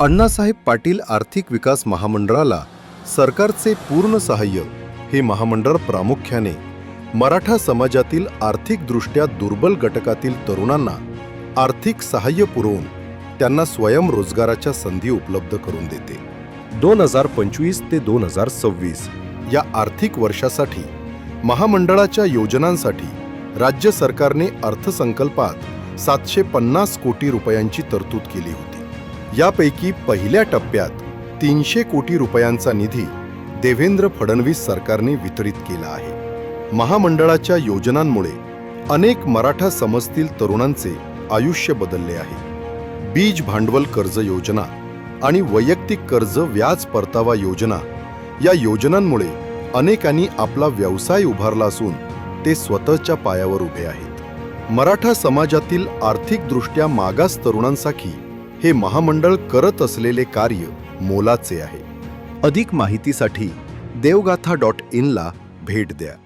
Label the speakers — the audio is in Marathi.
Speaker 1: अण्णासाहेब पाटील आर्थिक विकास महामंडळाला सरकारचे पूर्ण सहाय्य हे महामंडळ प्रामुख्याने मराठा समाजातील आर्थिकदृष्ट्या दुर्बल घटकातील तरुणांना आर्थिक सहाय्य पुरवून त्यांना स्वयंरोजगाराच्या संधी उपलब्ध करून देते. दोन हजार पंचवीस ते दोन हजार सव्वीस या आर्थिक वर्षासाठी महामंडळाच्या योजनांसाठी राज्य सरकारने अर्थसंकल्पात सातशे पन्नास कोटी रुपयांची तरतूद केली होती. यापैकी पहिल्या टप्प्यात तीनशे कोटी रुपयांचा निधी देवेंद्र फडणवीस सरकारने वितरित केला आहे. महामंडळाच्या योजनांमुळे अनेक मराठा समजतील तरुणांचे आयुष्य बदलले आहे. बीज भांडवल कर्ज योजना आणि वैयक्तिक कर्ज व्याज परतावा योजना या योजनांमुळे अनेकांनी आपला व्यवसाय उभारला असून ते स्वतःच्या पायावर उभे आहेत. मराठा समाजातील आर्थिकदृष्ट्या मागास तरुणांसाठी हे महामंडळ करत असलेले कार्य मोलाचे आहे. अधिक माहितीसाठी देवगाथा डॉट इनला भेट द्या.